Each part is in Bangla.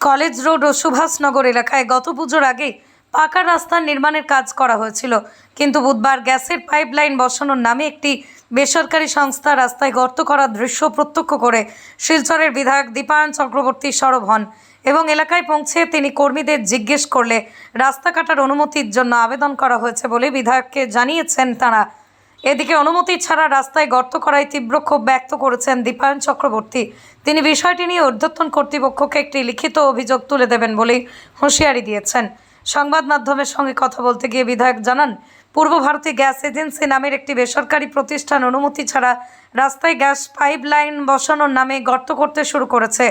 কলেজ রোড ও সুভাষনগর এলাকায় গত পুজোর আগে পাকা রাস্তার নির্মাণের কাজ করা হয়েছিল। কিন্তু বুধবার গ্যাসের পাইপলাইন বসানোর নামে একটি বেসরকারি সংস্থা রাস্তায় গর্ত করার দৃশ্য প্রত্যক্ষ করে শিলচরের বিধায়ক দীপায়ন চক্রবর্তী সরব হন এবং এলাকায় পৌঁছে তিনি কর্মীদের জিজ্ঞেস করলে রাস্তা কাটার অনুমতির জন্য আবেদন করা হয়েছে বলে বিধায়ককে জানিয়েছেন তারা। এদিকে অনুমতি ছাড়া রাস্তায় গর্ত করায় তীব্র ক্ষোভ ব্যক্ত করেছেন দীপায়ন চক্রবর্তী। তিনি বিষয়টি নিয়ে ঊর্ধ্বতন কর্তৃপক্ষকে একটি লিখিত অভিযোগ তুলে দেবেন বলেই হুঁশিয়ারি দিয়েছেন। সংবাদ মাধ্যমের সঙ্গে কথা বলতে গিয়ে বিধায়ক জানান, পূর্ব ভারতীয় গ্যাস এজেন্সি নামের একটি বেসরকারি প্রতিষ্ঠান অনুমতি ছাড়া রাস্তায় গ্যাস পাইপ লাইন বসানোর নামে গর্ত করতে শুরু করেছে,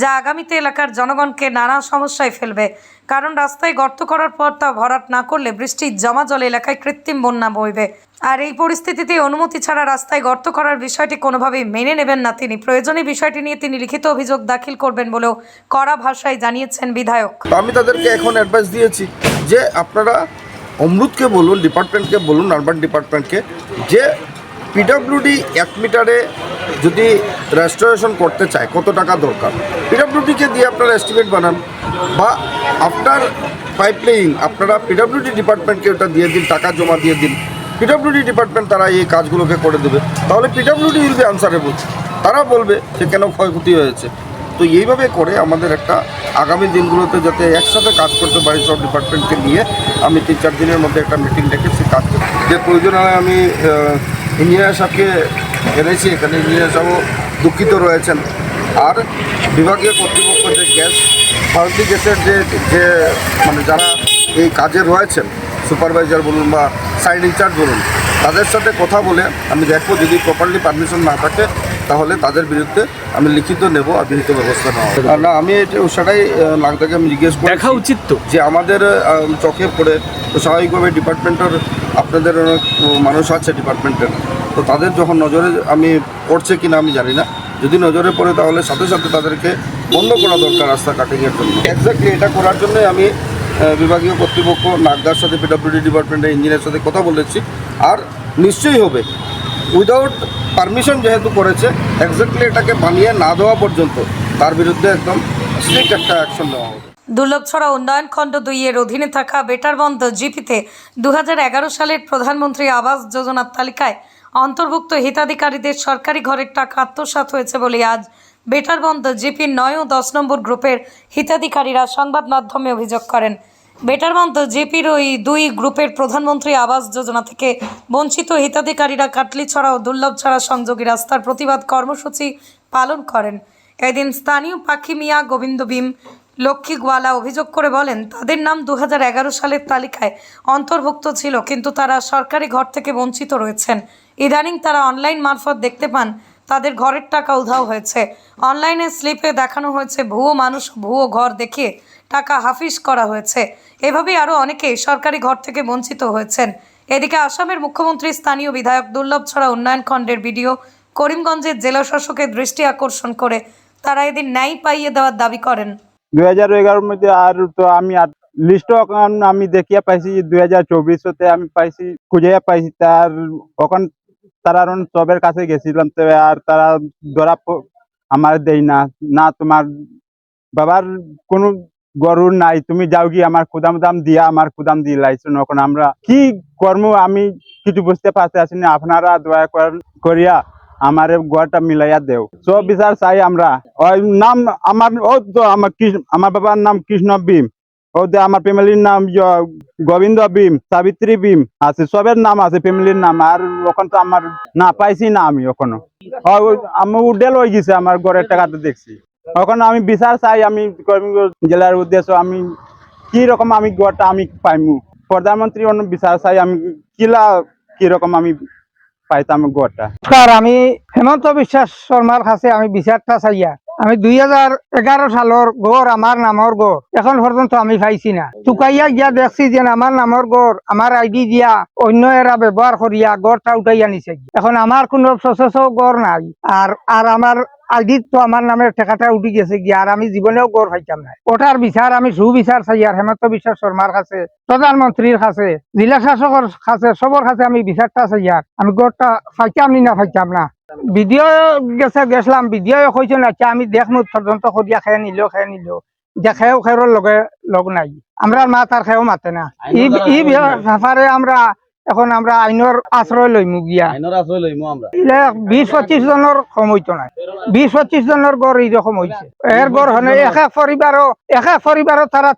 যা আগামীতে এলাকার জনগণকে নানা সমস্যায় ফেলবে। কারণ রাস্তায় গর্ত করার পর তা ভরাট না করলে বৃষ্টির জমা জল এলাকায় কৃত্রিম বন্যা বইবে। আর এই পরিস্থিতিতে অনুমতি ছাড়া রাস্তায় গর্ত করার বিষয়টি কোনোভাবেই মেনে নেবেন না তিনি। প্রয়োজনীয় বিষয়টি নিয়ে তিনি লিখিত অভিযোগ দাখিল করবেন বলেও কড়া ভাষায় জানিয়েছেন বিধায়ক। আমি তাদেরকে এখন অ্যাডভাইস দিয়েছি যে আপনারা অমরুদকে বলুন, ডিপার্টমেন্টকে বলুন আরবান ডিপার্টমেন্টকে, যে পিডাব্লিউডি এক মিটারে যদি রেস্টোরেশন করতে চায়, কত টাকা দরকার? পিডাব্লিউডিকে দিয়ে আপনারা এস্টিমেট বানান বা আফটার পাইপলাইন আপনারা পিডাব্লিউডি ডিপার্টমেন্টকে ওটা দিয়ে দিন, টাকা জমা দিয়ে দিন। পিডাব্লিউডি ডিপার্টমেন্ট তারা এই কাজগুলোকে করে দেবে। তাহলে পিডাব্লিউডি উইল বি আনসারেবল তারা বলবে যে কেন ক্ষয়ক্ষতি হয়েছে। তো এইভাবে করে আমাদের একটা আগামী দিনগুলোতে যাতে একসাথে কাজ করতে পারি সব ডিপার্টমেন্টকে নিয়ে, আমি তিন চার দিনের মধ্যে একটা মিটিং ডেকেছি কাজ করতে যে প্রয়োজন হয় আমি ইঞ্জিনিয়ার সাহেবকে এনেছি, এখানে ইঞ্জিনিয়ার সাহেবও দুঃখিত রয়েছেন। আর বিভাগীয় কর্তৃপক্ষ যে গ্যাস, ভারতী গ্যাসের যে যে মানে যারা এই কাজে রয়েছেন সুপারভাইজার বলুন বা সাইড ইনচার্জ বলুন তাদের সাথে কথা বলে আমি দেখব যদি প্রপারলি পারমিশন না থাকে তাহলে তাদের বিরুদ্ধে আমি লিখিত নেব আর বিহিত ব্যবস্থা নেওয়া না আমি এটা সেটাই লাগদাকে আমি জিজ্ঞেস করি দেখা উচিত তো। যে আমাদের চোখে পড়ে তো স্বাভাবিকভাবে ডিপার্টমেন্টের আপনাদের অনেক মানুষ আছে ডিপার্টমেন্টের তো তাদের যখন নজরে আমি পড়ছে কিনা আমি জানি না। যদি নজরে পড়ে তাহলে সাথে সাথে তাদেরকে বন্ধ করা দরকার রাস্তা কাটিংয়ের জন্য। এক্স্যাক্টলি এটা করার জন্যই আমি বিভাগীয় কর্তৃপক্ষ, নাগদার সাথে পিডব্লিউডি ডিপার্টমেন্টের ইঞ্জিনিয়ার সাথে কথা বলেছি আর নিশ্চয়ই হবে। উইদাউট পারমিশন যেহেতু করেছে এক্স্যাক্টলি এটাকে বানিয়ে না দেওয়া পর্যন্ত তার বিরুদ্ধে একদম স্ট্রিক্ট একটা অ্যাকশন নেওয়া হবে। দুর্লভছড়া উন্নয়ন খণ্ড দুইয়ের অধীনে থাকা বেটারবন্ধ জিপিতে দু সালের প্রধানমন্ত্রী আবাস যোজনার তালিকায় অন্তর্ভুক্ত হিতাধিকারীদের সরকারি ঘরের টাকা আত্মসাৎ হয়েছে বলে আজ বেটারবন্ধ জিপির নয় ও দশ নম্বর গ্রুপের হিতাধিকারীরা সংবাদ মাধ্যমে অভিযোগ করেন। বেটারবন্ধ জেপির ওই দুই গ্রুপের প্রধানমন্ত্রী আবাস যোজনা থেকে বঞ্চিত হিতাধিকারীরা কাটলিছড়া ও দুর্লভছড়া সংযোগী রাস্তার প্রতিবাদ কর্মসূচি পালন করেন। এদিন স্থানীয় পাখি মিয়া গোবিন্দ ভীম, লক্ষ্মী গোয়ালা অভিযোগ করে বলেন, তাদের নাম দু হাজার এগারো সালের তালিকায় অন্তর্ভুক্ত ছিল, কিন্তু তারা সরকারি ঘর থেকে বঞ্চিত রয়েছেন। ইদানিং তারা অনলাইন মারফত দেখতে পান তাদের ঘরের টাকা উধাও হয়েছে। অনলাইনে স্লিপে দেখানো হয়েছে, ভুয়ো মানুষ ভুয়ো ঘর দেখিয়ে টাকা হাফিস করা হয়েছে। এভাবেই আরও অনেকে সরকারি ঘর থেকে বঞ্চিত হয়েছেন। এদিকে আসামের মুখ্যমন্ত্রী স্থানীয় বিধায়ক দুর্লভ ছড়া উন্নয়ন খণ্ডের ভিডিও করিমগঞ্জের জেলা শাসকের দৃষ্টি আকর্ষণ করে তারা এদিন ন্যায় পাইয়ে দেওয়ার দাবি করেন। দুই হাজার এগারোর মধ্যে আর তো আমি লিস্ট আমি দেখিয়া পাইছি দুই হাজার চব্বিশতে আমি পাইছি খুঁজিয়া পাইছি তার ওখান তারা সবের কাছে গেছিলাম, তো আর তারা ধরা আমার দেই না। না, তোমার বাবার কোনো গরুর নাই, তুমি যাও গিয়ে আমার কুদাম দাম দিয়া, আমার কুদাম দিয়ে লাইছো এখন আমরা। কি কর্ম আমি কিছু বুঝতে পারতে আসি না, আপনারা দয়া কর- করিয়া আমার ঘরটা মিলাইয়া দেও। সব বিচার চাই আমরা। ওই নাম, আমার, ও তো আমার আমার বাবার নাম কৃষ্ণ ভীম। ও যে আমার ফ্যামিলির নাম গোবিন্দ ভীম, সাবিত্রী ভীম আছে, সবের নাম আছে ফ্যামিলির নাম, আর ওখান তো আমার না পাইছি না আমি ওখানে আমি উডেল হয়ে গেছে, আমার ঘরের টাকাতে দেখছি। ওখানে আমি বিচার চাই, আমি জেলার উদ্দেশ্য, আমি কি রকম আমি ঘরটা আমি পাইমু? প্রধানমন্ত্রী অন্য বিচার চাই, আমি কিলা কি রকম আমি পাইতাম ঘরটা? নমস্কার আমি হেমন্ত বিশ্বাস শর্মার কাছে আমি বিচারটা চাইয়া আমি দুই হাজার এগারো সালের গড় আমার নামর গড়। এখন পর্যন্ত আমি পাইছি না। চুকাইয়া গিয়া দেখছি যে আমার নামর গড় আমার আইডি দিয়া অন্য এরা ব্যবহার করিয়া গড়টা উঠাইয়া নিছে এখন আমার কোনো প্রসেসও গড় নাই। আর আর আমার আইডি তো আমার নামের টাকাটা উঠি গেছে গিয়া। আর আমি জীবনেও গড় পাইতাম না ওটার বিচার আমি সুবিচার চাই আর হেমন্ত বিশ্বাস শর্মার কাছে প্রধানমন্ত্রীর কাছে, জেলা শাসকের কাছে সবর কাছে আমি বিচারটা চাই আর আমি গড়টা পাইতাম নি না পাইতাম না। ভিডিও গেছে গেছিলাম ভিডিও কইছেন আচ্ছা আমি দেখমু তদন্ত করিয়া খেয়ে নিল খেয়ে নিল যে খেয়েও খেয়ের লগে লগ নাই। আমরা মা তার খেয়েও মাতে না। ই ই ব্যাপারে আমরা এখন আমরা আইনের আশ্রয় লইমু গিয়া। আইনের আশ্রয় লইমু আমরা ইলে বিশ পঁচিশ জনের কম হইতো না বিশ পঁচিশ জনের গড় এইরকম হয়েছে এর গড় হনে এক এক পরিবারও এক এক পরিবারও তারা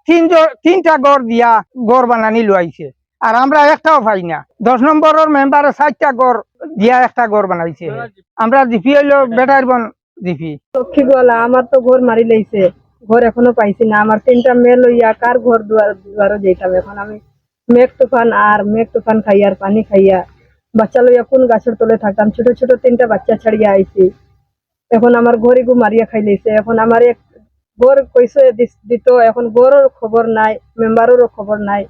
তিনটা গড় দিয়া গড় বানানি লুয়াইছে আর আমরা একটাও পাই না। দশ নম্বরের মেম্বারে চারটা গড় দিয়া একটা গড় বানাইছে। আমরা জিপি হইল বেটার বন জিপি। লক্ষ্মী গলা, আমার তো ঘর মারি লাইছে। ঘর এখনও পাইছি না। আমার তিনটা মেয়ে লইয়া কার ঘর দুয়ার দুয়ারও যেতাম এখন? আমি মেঘ তুফান আর মেঘ তুফান খাইয়া পানি খাইয়া। বাচ্চা লইয়া কোন গাছের তলে থাকতাম? ছোট ছোট তিনটা বাচ্চা ছাড়িয়া আইছি। এখন আমার ঘর এগু মারিয়া খাই লাইছে। এখন আমার এক ঘর কইছে দিস- দিত। এখন ঘরের খবর নাই মেম্বারেরও খবর নাই।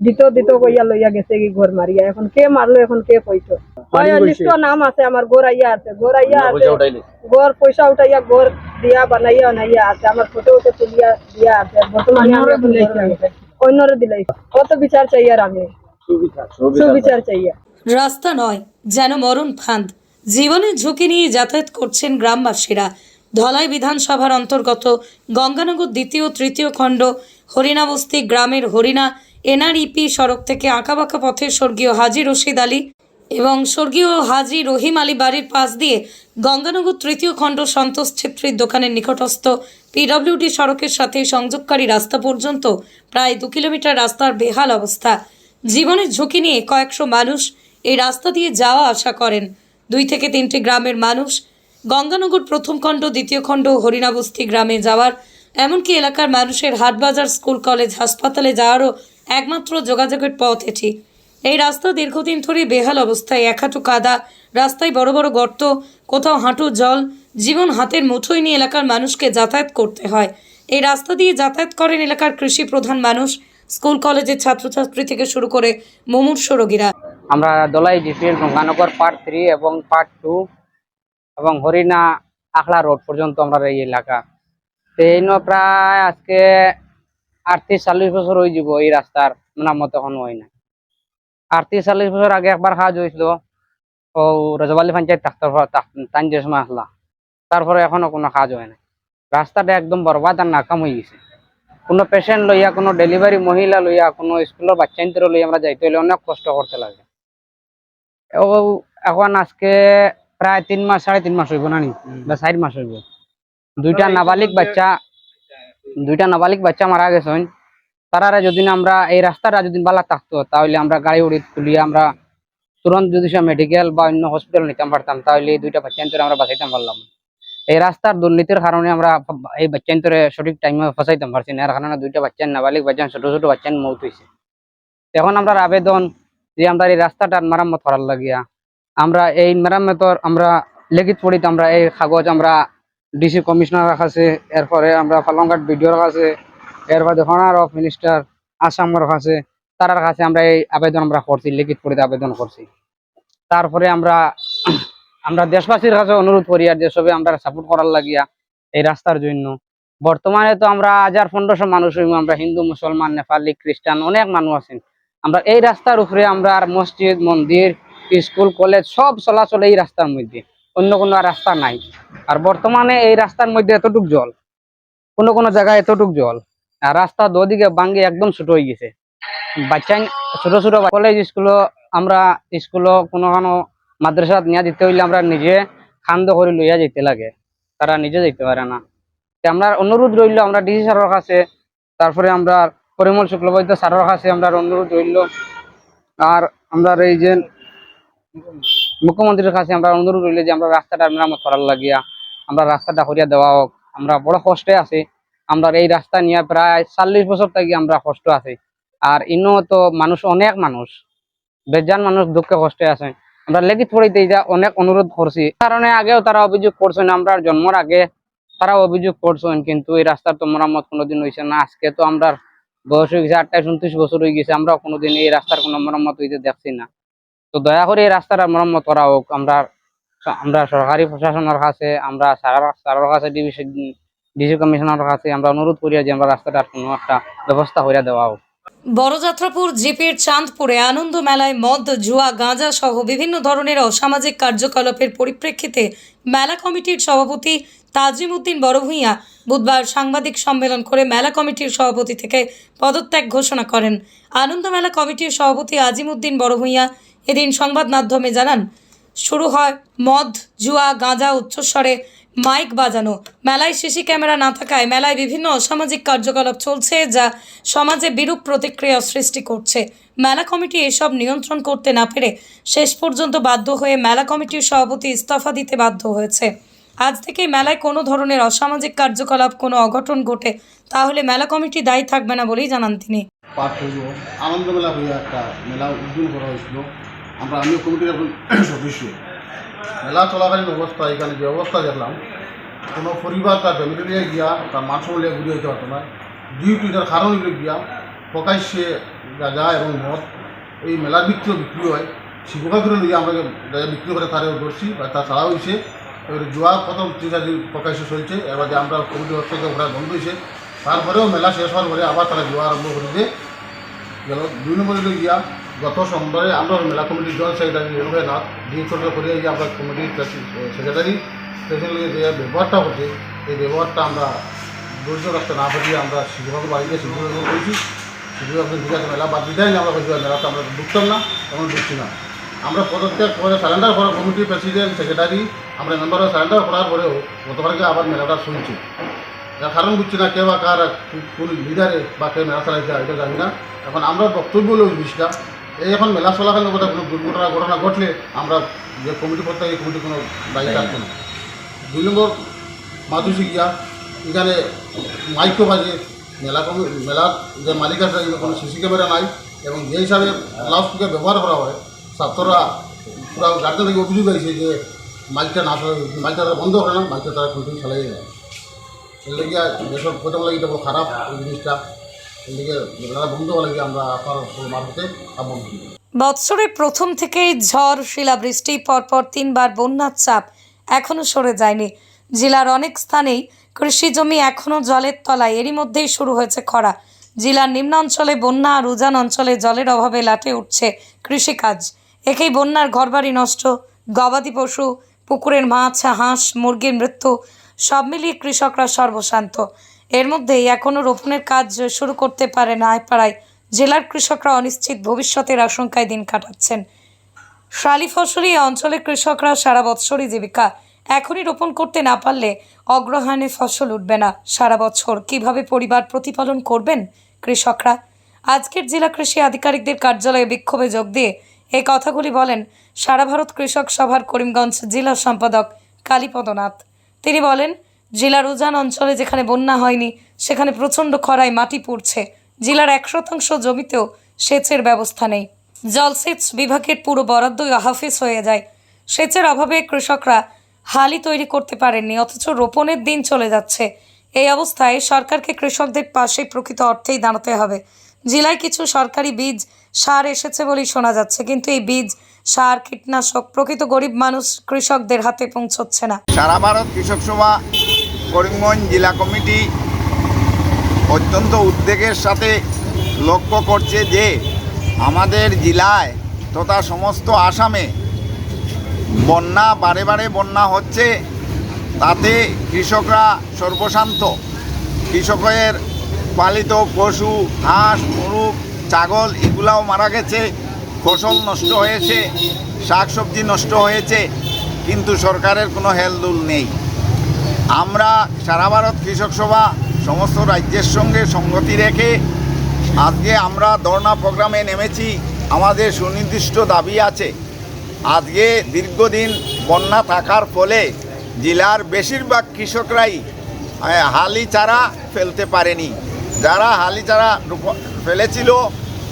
দিত দিত কইয়া লইয়া গেছে কি ঘর মারিয়া। এখন কে মারলো এখন কে কইতো লিস্ট নাম আছে আমার ঘর আইয়া আছে ঘর আইয়া আছে। পয়সা গোর পয়সা উঠাইয়া গোর দিয়া বানাইয়া বানাইয়া আছে। আমার ফটো উঠে তুলিয়া দিয়া আছে। বর্তমানে। অন্যরে দিলাই কত বিচার চাই আর আমি? সুবিচার চাই রাস্তা নয় যেন মরণ ফাঁদ। জীবনের ঝুঁকি নিয়ে যাতায়াত করছেন গ্রামবাসীরা। ধলাই বিধানসভার অন্তর্গত গঙ্গানগর দ্বিতীয় তৃতীয় খণ্ড হরিণাবস্তি গ্রামের হরিণা এনআরইপি সড়ক থেকে আঁকাবাঁকা পথে স্বর্গীয় হাজি রশিদ আলী এবং স্বর্গীয় হাজি রহিম আলী বাড়ির পাশ দিয়ে গঙ্গানগর তৃতীয় খণ্ড সন্তোষ ছেত্রীর দোকানের নিকটস্থ পিডব্লিউডি সড়কের সাথে সংযোগকারী রাস্তা পর্যন্ত প্রায় দু কিলোমিটার রাস্তার বেহাল অবস্থা। জীবনের ঝুঁকি নিয়ে কয়েকশো মানুষ এই রাস্তা দিয়ে যাওয়া আশা করেন। দুই থেকে তিনটি গ্রামের মানুষ গঙ্গানগর প্রথম খণ্ড, দ্বিতীয় খণ্ড হরিণাবস্তি গ্রামে যাওয়ার, এমনকি এলাকার মানুষের হাটবাজার, স্কুল, কলেজ, হাসপাতালে যাওয়ারও একমাত্র যোগাযোগের পথ এটি। এই রাস্তা দীর্ঘদিন ধরে বেহাল অবস্থায়, এক হাঁটু কাদা, রাস্তায় বড় বড় গর্ত, কোথাও হাঁটু জল, জীবন হাতের মুঠোয় নিয়ে এলাকার মানুষকে যাতায়াত করতে হয়। এই রাস্তা দিয়ে যাতায়াত করেন এলাকার কৃষি প্রধান মানুষ, স্কুল, কলেজের ছাত্রছাত্রী থেকে শুরু করে মুমূর্ষ রোগীরা। আমরা Dhalai district Ganganagar part three এবং পার্ট টু এবং হরিণা আখলা রোড পর্যন্ত আমরা এই এলাকা। ন প্রায় আজকে আটত্রিশ চল্লিশ বছর হয়ে যাব এই রাস্তার মেরামত এখন হয় না আটত্রিশ চল্লিশ বছর আগে একবার কাজ হয়েছিল ও রজবালি পঞ্চায়েত তান যে সময় আসলা তারপরে এখনও কোনো কাজ হয় না রাস্তাটা একদম বরবাদ আর নাকাম হয়ে গেছে। কোনো পেশেন্ট লইয়া কোনো ডেলিভারি মহিলা লইয়া কোনো স্কুলের বাচ্চান্তর লইয়া আমরা যাইতে হলে অনেক কষ্ট করতে লাগে। ও এখন আজকে প্রায় তিন মাস সাড়ে তিন মাস হইব না নি? বা চার মাস হইব দুইটা নাবালিক বাচ্চা দুইটা নাবালিক বাচ্চা মারা গেছেন। তারারে যদি আমরা এই রাস্তাটা যদি বালা থাকতো, তাহলে আমরা গাড়ি উড়ি তুলিয়ে আমরা তুরন্ত যদি মেডিকেল বা অন্য হসপিটাল নিতাম পারতাম, তাহলে এই দুইটা বাচ্চান্তরে আমরা বাঁচাইতাম পারলাম। এই রাস্তার দুর্নীতির কারণে আমরা এই বাচ্চান্তরে সঠিক টাইমে ফসাইতাম পারছি না। এর কারণে দুইটা বাচ্চা নাবালিক বাচ্চা, ছোট ছোট বাচ্চার মৌত হয়েছে এখন আমরা আবেদন যে আমরা এই রাস্তাটার মেরামত করার লাগিয়া আমরা এই মেরামতর আমরা লিখিত পড়িতে আমরা এই কাগজ আমরা ডিসি কমিশনার কাছে এরপরে আমরা পালংঘাট বিডিওর কাছে এরপরে হনার অফ মিনিস্টার আসামের কাছে তারার কাছে আমরা এই আবেদন আমরা করছি, লিখিত পড়িতে আবেদন করছি। তারপরে আমরা আমরা দেশবাসীর কাছে অনুরোধ করি আর যে সবে আমরা সাপোর্ট করার লাগিয়া এই রাস্তার জন্য। বর্তমানে তো আমরা হাজার পনেরোশো মানুষ আমরা হিন্দু, মুসলমান, নেপালি, খ্রিস্টান অনেক মানুষ আছেন। আমরা এই রাস্তার উপরে আমরা আর মসজিদ, মন্দির, স্কুল, কলেজ সব চলাচল এই রাস্তার মধ্যে। অন্য কোনো রাস্তা নাই। আর বর্তমানে এই রাস্তার মধ্যে এতটুক জল, কোনো কোনো জায়গায় এতটুক জল, আর রাস্তা দুদিকে বাঙ্গে একদম ছোট হয়ে গেছে। বাচ্চা, ছোট ছোট কলেজ স্কুলও আমরা স্কুলও কোনো কোনো মাদ্রাসাত নিয়ে দিতে হইলে আমরা নিজে খান্দ করে লইয়া যেতে লাগে। তারা নিজে যেতে পারে না। আমরা অনুরোধ রইল, আমরা ডিসি স্যারের কাছে, তারপরে আমরা পরিমল শুক্লবৈদ্য স্যারের কাছে আমরা অনুরোধ রইল। আর আমরা এই যে মুখ্যমন্ত্রীর কাছে আমরা অনুরোধ রইল যে আমরা রাস্তাটা মেরামত করার লাগিয়া, আমরা রাস্তাটা করিয়া দেওয়া হোক। আমরা বড় কষ্টে আছি। আমরা এই রাস্তা নিয়ে প্রায় চল্লিশ বছর থেকে আমরা কষ্ট আছি। আর ইনো মানুষ অনেক মানুষ, বেজান মানুষ দুঃখে কষ্টে আছে। আমরা লেখিত পড়িতে যা অনেক অনুরোধ করছি। কারণে আগেও তারা অভিযোগ করছেন, আমরা জন্মর আগে তারা অভিযোগ করছেন, কিন্তু এই রাস্তার তো মেরামত কোনোদিন হয়েছে না। আজকে তো আমরা বয়স হয়ে গেছে আঠাইশ উনত্রিশ বছর হয়ে গেছে আমরা কোনোদিন এই রাস্তার কোনো মেরামত হইতে দেখছি না। তো দয়া করে এই রাস্তাটা মেরামত করা হোক। আমরা আমরা সরকারি প্রশাসনের কাছে, আমরা স্যারের কাছে ডিসি ডিসি কমিশনারের কাছে আমরা অনুরোধ করি যে আমরা রাস্তাটার কোনো একটা ব্যবস্থা করে দেওয়া হোক। বড়যাত্রাপুর জিপির চাঁদপুরে আনন্দ মেলায় মদ, জুয়া, গাঁজা সহ বিভিন্ন ধরনের অসামাজিক কার্যকলাপের পরিপ্রেক্ষিতে মেলা কমিটির সভাপতি তাজিম উদ্দিন বড়ভূঁইয়া বুধবার সাংবাদিক সম্মেলন করে মেলা কমিটির সভাপতি থেকে পদত্যাগ ঘোষণা করেন। আনন্দ মেলা কমিটির সভাপতি আজিম উদ্দিন বড়ভূঁইয়া এদিন সংবাদ মাধ্যমে জানান, শুরু হয় মদ, জুয়া, গাঁজা, উচ্চস্বরে, মাইক বাজানো। মেলায় সিসি ক্যামেরা না থাকায় মেলায় বিভিন্ন অসামাজিক কার্যকলাপ চলছে যা সমাজে বিরূপ প্রতিক্রিয়া সৃষ্টি করছে। মেলা কমিটি এসব নিয়ন্ত্রণ করতে না পেরে শেষ পর্যন্ত বাধ্য হয়ে মেলা কমিটির সভাপতি ইস্তফা দিতে বাধ্য হয়েছে। আজ থেকে মেলায় কোনো ধরনের অসামাজিক কার্যকলাপ, কোনো অঘটন ঘটে, তাহলে মেলা কমিটি দায়ী থাকবে না বলেই জানান তিনি। আনন্দ মেলা হইয়া একটা মেলা করা হয়েছিল। আমরা আমিও কমিটির একজন সদস্য, মেলা চলাকালীন অবস্থা এখানে যে অবস্থা দেখলাম, কোনো পরিবার তার ফ্যামিলি নিয়ে গিয়া তার মাছ নিয়ে ঘুরে যেতে পারতো না। ডিউটি তার কারণ গিয়া প্রকাশ্যে যা গাঁজা এবং মদ, এই মেলার ভিতরেও বিক্রি হয়। করে নিয়ে আমরা গাঁজা বিক্রি করে তারেও ধরছি, বা তা ছাড়া হয়েছে। এবারে জুয়া প্রথম তিন প্রকাশ্যে চলছে। এবার যে আমরা কমিটির হচ্ছে ওরা বন্ধ হয়েছে। তারপরেও মেলা শেষ হওয়ার পরে আবার তারা জুয়া আরম্ভ করে গেল। দুই নম্বরে গিয়া গত সোমবারে আমরা মেলা কমিটির জয়েন্ট সেক্রেটারি রেণুভাই নাথ ডিএসওকে করে গিয়ে আমরা কমিটির সেক্রেটারি। সেখানে যে ব্যবহারটা হচ্ছে, এই ব্যবহারটা আমরা ধৈর্য রাখতে না পারি আমরা শিক্ষক বাড়িতে শিক্ষক করেছি। ঠিক আছে, মেলা বাদ দিতে আমরা বলছি মেলাতে আমরা ঢুকতাম না এখন ঢুকছি না। আমরা পদত্যাগ করে সারেন্ডার করা কমিটির প্রেসিডেন্ট, সেক্রেটারি, আমরা মেম্বাররা সারেন্ডার করার পরেও গতকালকে আবার মেলাটা শুনছি। এর কারণ বুঝছি না, কে বা কার কোন লিডারে বা কে মেলা চালাইছে এটা জানি না। এখন আমরা বক্তব্য হলো জিনিসটা এই এখন মেলা চলাকালীন কথা কোনো দুর্ঘটনা ঘটনা ঘটলে আমরা যে কমিটি করতে এই কমিটি কোনো দায়ী থাকবে না। দুই নম্বর মাধুসী গিয়া এখানে মাইকো বাজে মেলা কমি মেলার যে মালিক আছে কোনো সিসি ক্যামেরা নাই এবং যে হিসাবে লাউড স্পিকার ব্যবহার করা হয় ছাত্ররা পুরো গার্জেন থেকে অভিযোগ আছে যে মাইকটা না মাইকটা তারা বন্ধ করে না মাইকটা তারা কন্টিনিউ চালাই যায়। এর লেগে যেসব প্রথম লাগে এটা খারাপ এই জিনিসটা। বৎসরের প্রথম থেকেই ঝড়, শিলাবৃষ্টি, পরপর তিনবার বন্যার চাপ এখনও সরে যায়নি। জেলার অনেক স্থানেই কৃষি জমি এখনও জলের তলায়। এরই মধ্যেই শুরু হয়েছে খরা। জেলার নিম্নাঞ্চলে বন্যা আর উজান অঞ্চলে জলের অভাবে লাটে উঠছে কৃষিকাজ। একেই বন্যার ঘরবাড়ি নষ্ট, গবাদি পশু, পুকুরের মাছ, হাঁস, মুরগির মৃত্যু, সব মিলিয়ে কৃষকরা সর্বশান্ত। এর মধ্যেই এখনও রোপণের কাজ শুরু করতে পারে না পাড়ায় জেলার কৃষকরা অনিশ্চিত ভবিষ্যতের আশঙ্কায় দিন কাটাচ্ছেন। শালি ফসলি অঞ্চলের কৃষকরা সারা বছরই জীবিকা। এখনই রোপণ করতে না পারলে অগ্রহায়ণে ফসল উঠবে না। সারা বছর কীভাবে পরিবার প্রতিপালন করবেন কৃষকরা? আজকের জেলা কৃষি আধিকারিকদের কার্যালয়ে বিক্ষোভে যোগ দিয়ে এই কথাগুলি বলেন সারা ভারত কৃষক সভার করিমগঞ্জ জেলা সম্পাদক কালীপদনাথ। তিনি বলেন জেলার উজান অঞ্চলে যেখানে বন্যা হয়নি, সেখানে প্রচণ্ড খরায় মাটি পুড়ছে। জেলার এক শতাংশ জমিতেও সেচের ব্যবস্থা নেই। জলসেচ বিভাগের পুরো বরাদ্দই হাফিজ হয়ে যায়। সেচের অভাবে কৃষকরা হালি তৈরি করতে পারেননি, অথচ রোপণের দিন চলে যাচ্ছে। এই অবস্থায় সরকারকে কৃষকদের পাশে প্রকৃত অর্থেই দাঁড়াতে হবে। জেলায় কিছু সরকারি বীজ সার এসেছে বলেই শোনা যাচ্ছে, কিন্তু এই বীজ, সার, কীটনাশক প্রকৃত গরিব মানুষ কৃষকদের হাতে পৌঁছচ্ছে না। সারা ভারত কৃষক সভা করিমগঞ্জ জেলা কমিটি অত্যন্ত উদ্বেগের সাথে লক্ষ্য করছে যে আমাদের জেলায় তথা সমস্ত আসামে বন্যা, বারে বারে বন্যা হচ্ছে। তাতে কৃষকরা সর্বশান্ত। কৃষকের পালিত পশু, হাঁস, মুরগ, ছাগল এগুলাও মারা গেছে। ফসল নষ্ট হয়েছে, শাকসবজি নষ্ট হয়েছে। কিন্তু সরকারের কোনো হেলদুল নেই। আমরা সারা ভারত কৃষক সভা, সমস্ত রাজ্যের সঙ্গে সঙ্গতি রেখে আজকে আমরা ধর্ণা প্রোগ্রামে নেমেছি। আমাদের সুনির্দিষ্ট দাবি আছে। আজকে দীর্ঘদিন বন্যা থাকার ফলে জেলার বেশিরভাগ কৃষকরাই হালি চারা ফেলতে পারেনি। যারা হালি চারা ফেলেছিল,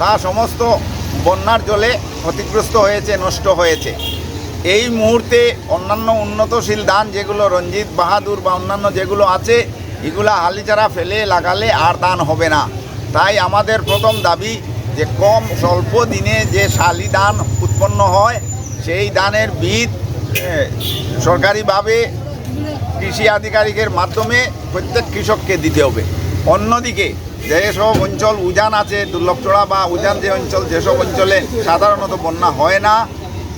তা সমস্ত বন্যার জলে ক্ষতিগ্রস্ত হয়েছে, নষ্ট হয়েছে। এই মুহূর্তে অন্যান্য উন্নতশীল ধান যেগুলো রঞ্জিত, বাহাদুর বা অন্যান্য যেগুলো আছে, এগুলো হালিচারা ফেলে, লাগালে আর ধান হবে না। তাই আমাদের প্রথম দাবি যে কম স্বল্প দিনে যে শালি ধান উৎপন্ন হয়, সেই ধানের বীজ সরকারিভাবে কৃষি আধিকারিকের মাধ্যমে প্রত্যেক কৃষককে দিতে হবে। অন্যদিকে যেসব অঞ্চল উজান আছে, দুর্লভচড়া বা উজান যে অঞ্চল, যেসব অঞ্চলে সাধারণত বন্যা হয় না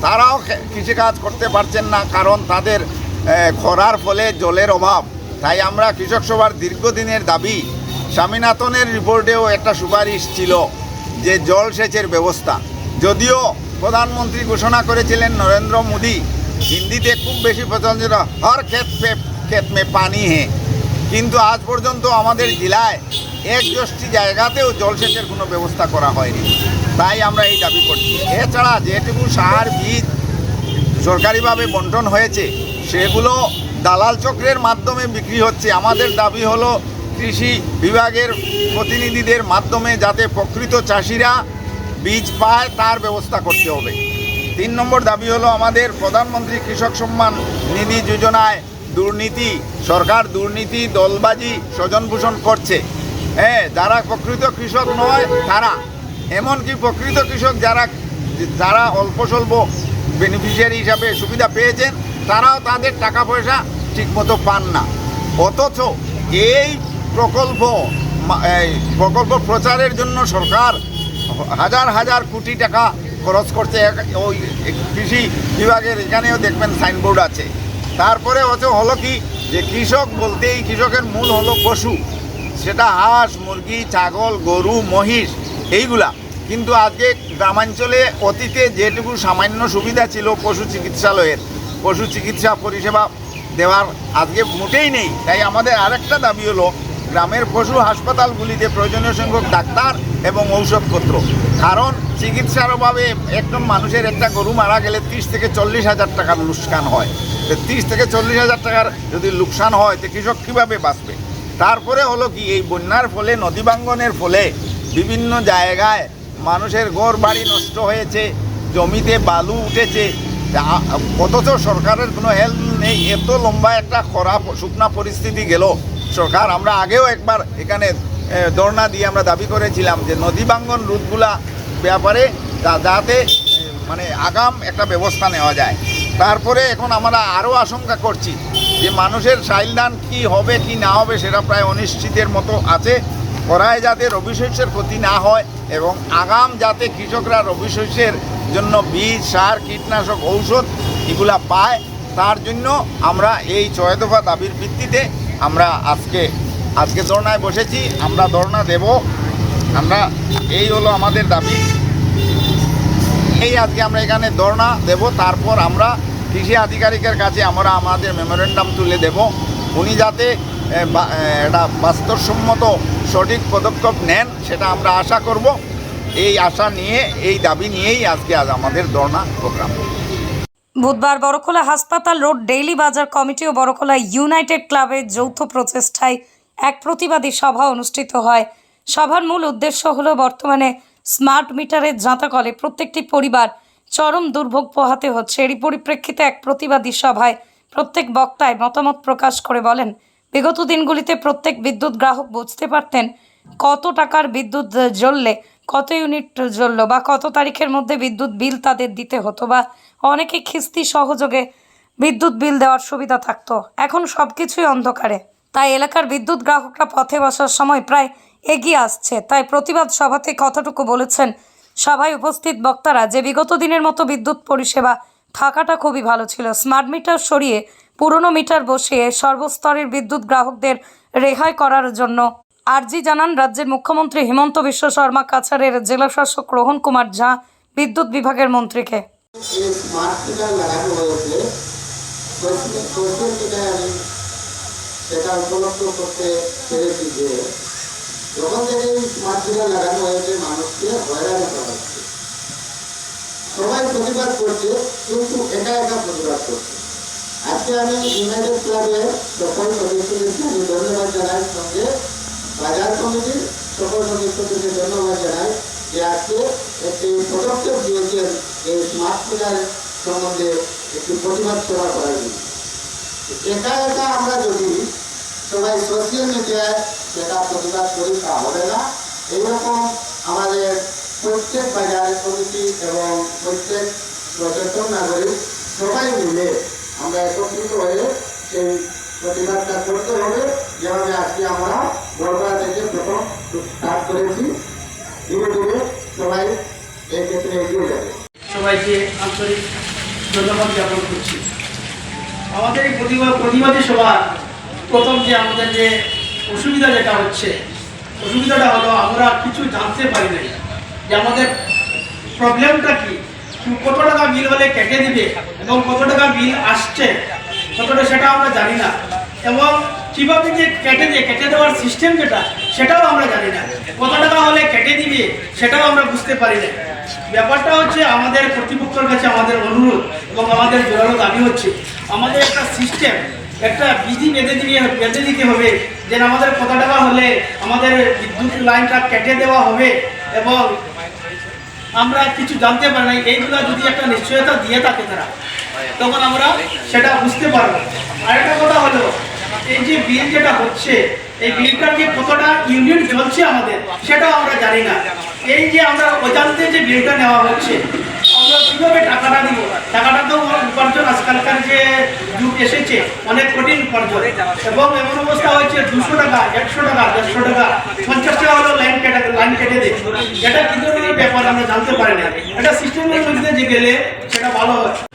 তারাও কৃষিকাজ করতে পারছেন না কারণ তাদের খরার ফলে জলের অভাব। তাই আমরা কৃষক সভার দীর্ঘদিনের দাবি, স্বামীনাথনের রিপোর্টেও একটা সুপারিশ ছিল যে জলসেচের ব্যবস্থা। যদিও প্রধানমন্ত্রী ঘোষণা করেছিলেন নরেন্দ্র মোদী, হিন্দিতে খুব বেশি প্রচলিত হর ক্ষেত ক্ষেত মে পানি হে। কিন্তু আজ পর্যন্ত আমাদের জেলায় এক দশটি জায়গাতেও জলসেচের কোনো ব্যবস্থা করা হয়নি। তাই আমরা এই দাবি করছি। এছাড়া যেটুকু সার, বীজ সরকারিভাবে বন্টন হয়েছে, সেগুলো দালাল চক্রের মাধ্যমে বিক্রি হচ্ছে। আমাদের দাবি হলো কৃষি বিভাগের প্রতিনিধিদের মাধ্যমে যাতে প্রকৃত চাষিরা বীজ পায়, তার ব্যবস্থা করতে হবে। তিন নম্বর দাবি হলো আমাদের প্রধানমন্ত্রী কৃষক সম্মান নিধি যোজনায় দুর্নীতি, সরকার দুর্নীতি, দলবাজি, স্বজনভূষণ করছে। হ্যাঁ যারা প্রকৃত কৃষক নয়, তারা। এমনকি প্রকৃত কৃষক যারা যারা অল্প স্বল্প বেনিফিশিয়ারি হিসাবে সুবিধা পেয়েছেন, তারাও তাদের টাকা পয়সা ঠিকমতো পান না। অথচ এই প্রকল্প প্রকল্প প্রচারের জন্য সরকার হাজার হাজার কোটি টাকা খরচ করছে। ওই কৃষি বিভাগের, এখানেও দেখবেন সাইনবোর্ড আছে। তারপরে হচ্ছে হলো কি, যে কৃষক বলতেই কৃষকের মূল হলো পশু। সেটা হাঁস, মুরগি, ছাগল, গরু, মহিষ, এইগুলা। কিন্তু আজকে গ্রামাঞ্চলে অতীতে যেটুকু সামান্য সুবিধা ছিল পশু চিকিৎসালয়ের, পশু চিকিৎসা পরিষেবা দেওয়ার আজকে মোটেই নেই। তাই আমাদের আরেকটা দাবি হলো, গ্রামের পশু হাসপাতালগুলিতে প্রয়োজনীয় সংখ্যক ডাক্তার এবং ঔষধপত্র। কারণ চিকিৎসার অভাবে একদম মানুষের একটা গরু মারা গেলে ত্রিশ থেকে চল্লিশ হাজার টাকার লোকসান হয়। তো ত্রিশ থেকে চল্লিশ হাজার টাকার যদি লোকসান হয়, তো কৃষক কীভাবে বাঁচবে? তারপরে হলো কি, এই বন্যার ফলে, নদী ভাঙ্গনের ফলে বিভিন্ন জায়গায় মানুষের ঘর বাড়ি নষ্ট হয়েছে, জমিতে বালু উঠেছে। অথচ সরকারের কোনো হেল্প নেই। এত লম্বা একটা খরা, শুকনা পরিস্থিতি গেল। সরকার, আমরা আগেও একবার এখানে ধর্ণা দিয়ে আমরা দাবি করেছিলাম যে নদী ভাঙ্গন রুটগুলা ব্যাপারে যাতে মানে আগাম একটা ব্যবস্থা নেওয়া যায়। তারপরে এখন আমরা আরও আশঙ্কা করছি যে মানুষের চাইল্ডান কি হবে, কি না হবে সেটা প্রায় অনিশ্চিতের মতো আছে। করায় যাতে রবি শস্যের ক্ষতি না হয় এবং আগাম যাতে কৃষকরা রবি শস্যের জন্য বীজ, সার, কীটনাশক, ঔষধ এগুলা পায়, তার জন্য আমরা এই ছয় দফা দাবির ভিত্তিতে আমরা আজকে আজকে ধর্নায় বসেছি। আমরা ধর্না দেব। আমরা, এই হলো আমাদের দাবি। এই আজকে আমরা এখানে ধর্না দেব। তারপর আমরা কৃষি আধিকারিকের কাছে আমরা আমাদের মেমোরেন্ডাম তুলে দেব। উনি যাতে এ, বা- এ, একটা বাস্তবসম্মত সঠিক পদক্ষেপ নেন সেটা আমরা আশা করব। এই আশা নিয়ে এই দাবি নিয়েই আজকে আজ আমাদের ধর্না প্রোগ্রাম। বুধবার বড়খোলা হাসপাতাল রোড ডেইলি বাজার কমিটি ও বড়খোলা ইউনাইটেড ক্লাবের যৌথ প্রচেষ্টায় এক প্রতিবাদী সভা অনুষ্ঠিত হয়। সভার মূল উদ্দেশ্য হলো বর্তমানে স্মার্ট মিটারের জাঁতাকলে প্রত্যেকটি পরিবার চরম দুর্ভোগ পোহাতে হচ্ছে। এরই পরিপ্রেক্ষিতে এক প্রতিবাদী সভায় প্রত্যেক বক্তায় মতামত প্রকাশ করে বলেন, বিগত দিনগুলিতে প্রত্যেক বিদ্যুৎ গ্রাহক বুঝতে পারতেন কত টাকার বিদ্যুৎ জ্বললে, কত ইউনিট জ্বললো বা কত তারিখের মধ্যে বিদ্যুৎ বিল তাদের দিতে হতো বা অনেকে খিস্তি সহযোগে বিদ্যুৎ বিল দেওয়ার সুবিধা থাকতো। এখন সব কিছুই অন্ধকারে। তাই এলাকার বিদ্যুৎ গ্রাহকরা পথে বসার সময় প্রায় এগিয়ে আসছে। তাই প্রতিবাদ সভাতে কতটুকু বলেছেন সভায় উপস্থিত বক্তারা যে বিগত দিনের মতো বিদ্যুৎ পরিষেবা থাকাটা খুবই ভালো ছিল। স্মার্ট মিটার সরিয়ে পুরনো মিটার বসিয়ে সর্বস্তরের বিদ্যুৎ গ্রাহকদের রেহাই করার জন্য আর্জি জানান রাজ্যের মুখ্যমন্ত্রী হিমন্ত বিশ্ব শর্মা, কাছাড়ের জেলাশাসক রোহন কুমার ঝা বিদ্যুৎ বিভাগের মন্ত্রীকে। সেটা উপলব্ধ করতে পেরেছি যে যখন থেকে এই মিটার লাগানো হয়েছে মানুষকে হয়রানি করা হচ্ছে। সবাই প্রতিবাদ করছে, কিন্তু একা একা প্রতিবাদ করছে। আজকে আমি ইউনাইটেড ক্লাবের সকল সদস্যদেরকে আমি ধন্যবাদ জানাই, সঙ্গে বাজার কমিটির সকল সদস্যদেরকে ধন্যবাদ জানাই যে আজকে একটি পদক্ষেপ দিয়েছেন এই স্মার্ট মিটার সম্বন্ধে একটি প্রতিবাদ সভা করার জন্য। একা একা আমরা যদি সবাই সোশ্যাল মিডিয়ায় সেটা প্রতিবাদ করি তা হবে না। এইরকম আমাদের প্রত্যেক বাজার কমিটি এবং প্রত্যেক সচেতন নাগরিক সবাই মিলে আমরা একত্রিত হয়ে সেই প্রতিবাদটা করতে হবে। যেভাবে আজকে আমরা বড়রা থেকে প্রথম স্টার্ট করেছি, ধীরে ধীরে সবাই এই ক্ষেত্রে এগিয়ে যাবে। সবাইকে আন্তরিক ধন্যবাদ জ্ঞাপন করছি। আমাদের এই প্রতিবাদ প্রতিবাদী সভা প্রথম যে আমাদের যে অসুবিধা যেটা হচ্ছে, অসুবিধাটা হলো আমরা কিছু জানতে পারি নাই। যে আমাদের প্রবলেমটা কি? কত টাকা বিল হলে কেটে দিবে এবং কত টাকা বিল আসছে? কতটা সেটা আমরা জানি না। এবং কীভাবে যে কেটে দিয়ে কেটে দেওয়ার সিস্টেম যেটা, সেটাও আমরা জানি না। কত টাকা হলে কেটে দিবে, সেটাও আমরা বুঝতে পারি না। ব্যাপারটা হচ্ছে আমাদের কর্তৃপক্ষের কাছে আমাদের অনুরোধ এবং আমাদের জোরালো দাবি হচ্ছে, আমাদের একটা সিস্টেম একটা বিধি বেঁধে দিয়ে বেঁধে দিতে হবে। যে আমাদের কত টাকা হলে আমাদের বিদ্যুৎ লাইনটা কেটে দেওয়া হবে এবং আমরা কিছু জানতে পারি না এইগুলা যদি একটা নিশ্চয়তা দিয়ে থাকে তারা, তখন আমরা সেটা বুঝতে পারব। আরেকটা কথা হলো, এই যে বিল যেটা হচ্ছে, এই বিলটার যে কতটা ইউনিট চলছে আমাদের, সেটাও আমরা জানি না। এই যে আমরা অজান্তে যে বিলটা নেওয়া হচ্ছে কীভাবে টাকাটা দিব? টাকাটা তো উপার্জন আজকালকার যে যুগ এসেছে, অনেক কঠিন উপার্জন। এবং এমন অবস্থা হয়েছে, দুশো টাকা, একশো টাকা, দেড়শো টাকা, পঞ্চাশ টাকা হলো লাইন কেটে লাইন কেটে দিচ্ছে এটা কি ধরনের ব্যাপার, আমরা জানতে পারি না এটা সিস্টেমের মধ্যে যে গেলে, সেটা ভালো হয়।